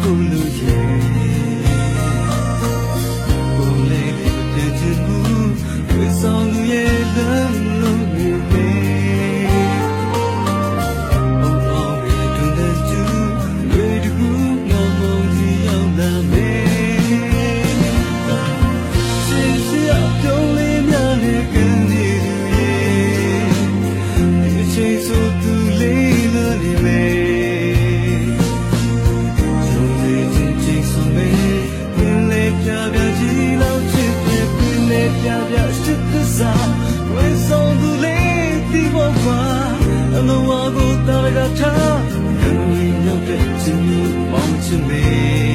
不露眼。 ကိုတာရကထားလူရင်းရောက်တဲ့စင်မောင်းချင်မေ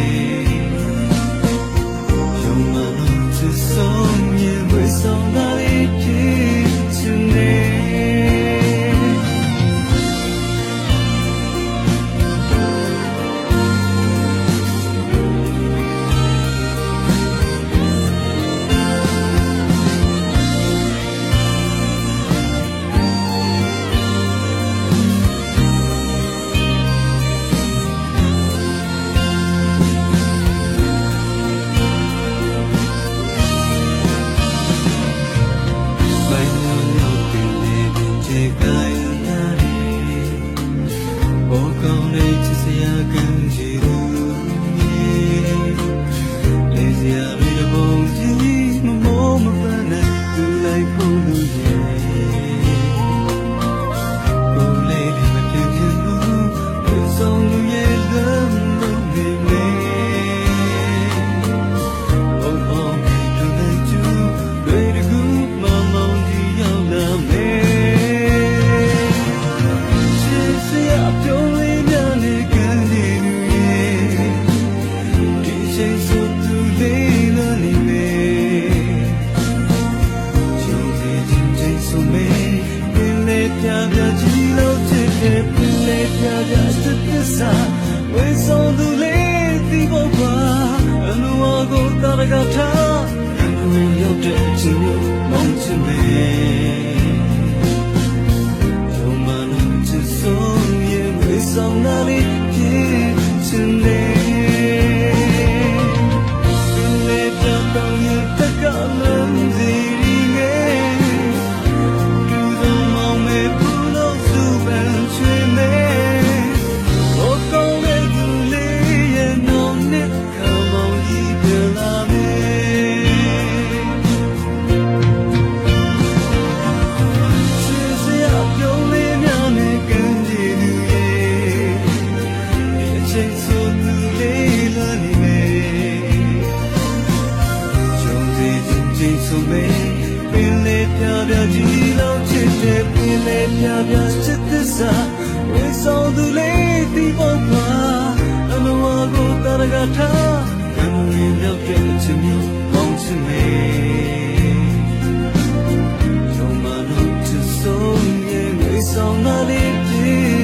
just a kiss we saw the lady boba and we go to the ပြန်ချစ်သစ္စာနေဆောင်သူလေးဒီပေါ်မှာအနဝါကိုတရကထာကံဝင်ရောက်တဲ့ချင်မျိုးကောင်းချင်မေကျော်မလို့ချစ်ဆုံးရဲ့နေဆောင်နာလေးပြေ